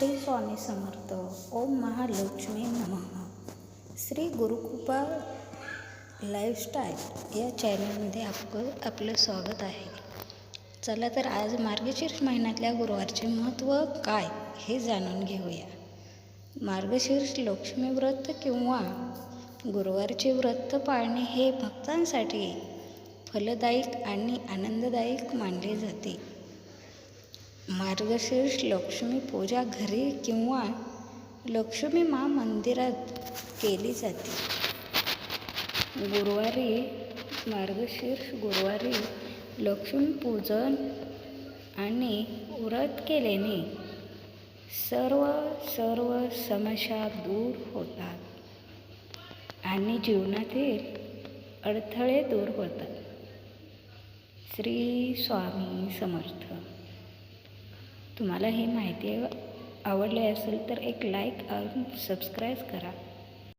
श्री स्वामी समर्थ ओम महालक्ष्मी नमः. श्री गुरुकृपा लाईफस्टाईल या चॅनलमध्ये आपलं आपलं स्वागत आहे. चला तर आज मार्गशीर्ष महिन्यातल्या गुरुवारचे महत्त्व काय हे जाणून घेऊया. मार्गशीर्ष लक्ष्मी व्रत किंवा गुरुवारचे व्रत पाळणे हे भक्तांसाठी फलदायक आणि आनंददायक मानले जाते. मार्गशीर्ष लक्ष्मी पूजा घरी किंवा लक्ष्मी मा मंदिरात केली जाते. गुरुवारी मार्गशीर्ष गुरुवारी लक्ष्मीपूजन आणि व्रत केल्याने सर्व सर्व समस्या दूर होतात आणि जीवनातील अडथळे दूर होतात. श्री स्वामी समर्थ. तुम्हाला हे माहिती आवडली असेल तर एक लाईक आणि सबस्क्राईब करा.